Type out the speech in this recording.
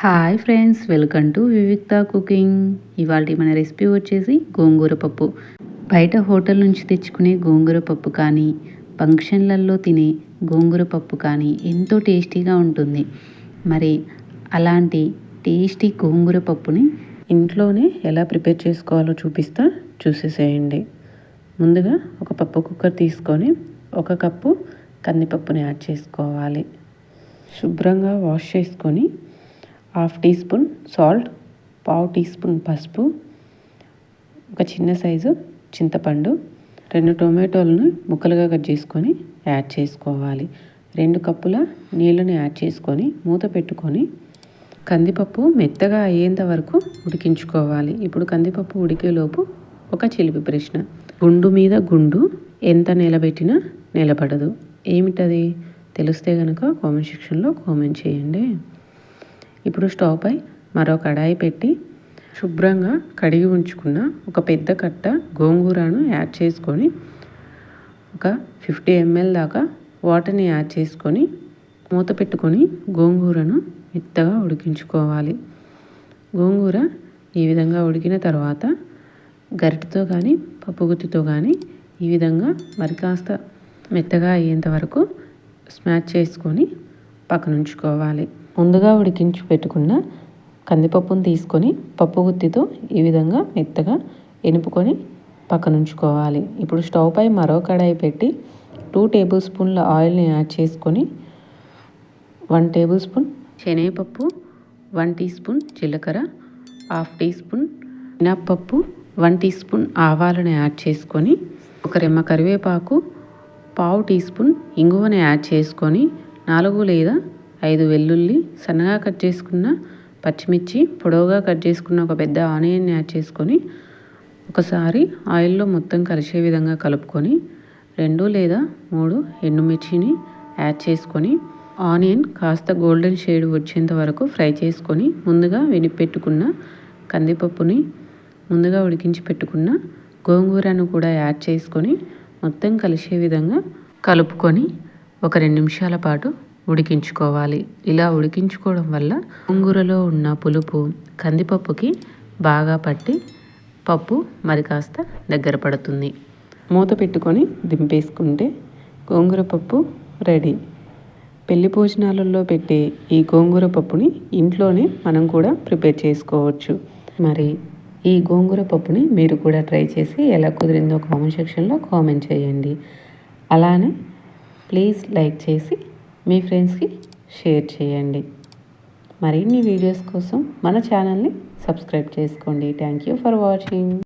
Hi friends welcome to Vivikta cooking ఇవాళ మన recipe వచ్చేసి గోంగూర పప్పు. బయట హోటల్ నుంచి తెచ్చుకునే గోంగూర పప్పు కానీ ఫంక్షన్లలో తినే గోంగూర పప్పు కానీ ఎంతో టేస్టీగా ఉంటుంది. మరి అలాంటి టేస్టీ గోంగూర పప్పుని ఇంట్లోనే ఎలా ప్రిపేర్ చేసుకోవాలో చూపిస్తా చూసేసేయండి. ముందుగా ఒక పప్పు కుక్కర్ తీసుకొని ఒక కప్పు కందిపప్పుని యాడ్ చేసుకోవాలి. శుభ్రంగా వాష్ చేసుకొని హాఫ్ టీ స్పూన్ సాల్ట్ పావు టీ స్పూన్ పసుపు ఒక చిన్న సైజు చింతపండు రెండు టొమాటోలను ముక్కలుగా కట్ చేసుకొని యాడ్ చేసుకోవాలి. రెండు కప్పుల నీళ్ళని యాడ్ చేసుకొని మూత పెట్టుకొని కందిపప్పు మెత్తగా అయ్యేంత వరకు ఉడికించుకోవాలి. ఇప్పుడు కందిపప్పు ఉడికేలోపు ఒక చిలిపి ప్రశ్న. గుండు మీద గుండు ఎంత నిలబెట్టినా నిలబడదు. ఏమిటది? తెలిస్తే కనుక కామెంట్ సెక్షన్లో కామెంట్ చేయండి. ఇప్పుడు స్టవ్ పై మరో కడాయి పెట్టి శుభ్రంగా కడిగి ఉంచుకున్న ఒక పెద్ద కట్ట గోంగూరను యాడ్ చేసుకొని ఒక ఫిఫ్టీ ఎంఎల్ దాకా వాటర్ని యాడ్ చేసుకొని మూత పెట్టుకొని గోంగూరను మెత్తగా ఉడికించుకోవాలి. గోంగూర ఈ విధంగా ఉడికిన తర్వాత గరిటతో కానీ పప్పుగుత్తితో కానీ ఈ విధంగా మరి కాస్త మెత్తగా అయ్యేంత వరకు స్మాచ్ చేసుకొని పక్కనుంచుకోవాలి. ముందుగా ఉడికించి పెట్టుకున్న కందిపప్పును తీసుకొని పప్పు గుత్తితో ఈ విధంగా మెత్తగా ఎనుపుకొని పక్కనుంచుకోవాలి. ఇప్పుడు స్టవ్ పై మరో కడాయి పెట్టి టూ టేబుల్ స్పూన్ల ఆయిల్ని యాడ్ చేసుకొని వన్ టేబుల్ స్పూన్ శనగపప్పు వన్ టీ స్పూన్ జీలకర్ర హాఫ్ టీ స్పూన్ మినప్పప్పు వన్ టీ స్పూన్ ఆవాలను యాడ్ చేసుకొని ఒక రెమ్మ కరివేపాకు పావు టీ స్పూన్ ఇంగువని యాడ్ చేసుకొని నాలుగు లేదా ఐదు వెల్లుల్లి సన్నగా కట్ చేసుకున్న పచ్చిమిర్చి పొడవుగా కట్ చేసుకున్న ఒక పెద్ద ఆనియన్ యాడ్ చేసుకొని ఒకసారి ఆయిల్లో మొత్తం కలిసే విధంగా కలుపుకొని రెండు లేదా మూడు ఎండుమిర్చిని యాడ్ చేసుకొని ఆనియన్ కాస్త గోల్డెన్ షేడ్ వచ్చేంత వరకు ఫ్రై చేసుకొని ముందుగా వెనిపెట్టుకున్న కందిపప్పుని ముందుగా ఉడికించి పెట్టుకున్న గోంగూరను కూడా యాడ్ చేసుకొని మొత్తం కలిసే విధంగా కలుపుకొని ఒక రెండు నిమిషాల పాటు ఉడికించుకోవాలి. ఇలా ఉడికించుకోవడం వల్ల గోంగూరలో ఉన్న పులుపు కందిపప్పుకి బాగా పట్టి పప్పు మరి కాస్త దగ్గర పడుతుంది. మూత పెట్టుకొని దింపేసుకుంటే గోంగూర పప్పు రెడీ. పెళ్ళి భోజనాలలో పెట్టే ఈ గోంగూర పప్పుని ఇంట్లోనే మనం కూడా ప్రిపేర్ చేసుకోవచ్చు. మరి ఈ గోంగూర పప్పుని మీరు కూడా ట్రై చేసి ఎలా కుదిరిందో కామెంట్ సెక్షన్లో కామెంట్ చేయండి. అలానే ప్లీజ్ లైక్ చేసి మీ ఫ్రెండ్స్కి షేర్ చేయండి. మరిన్ని వీడియోస్ కోసం మన ఛానల్ని సబ్స్క్రైబ్ చేసుకోండి. Thank you for watching.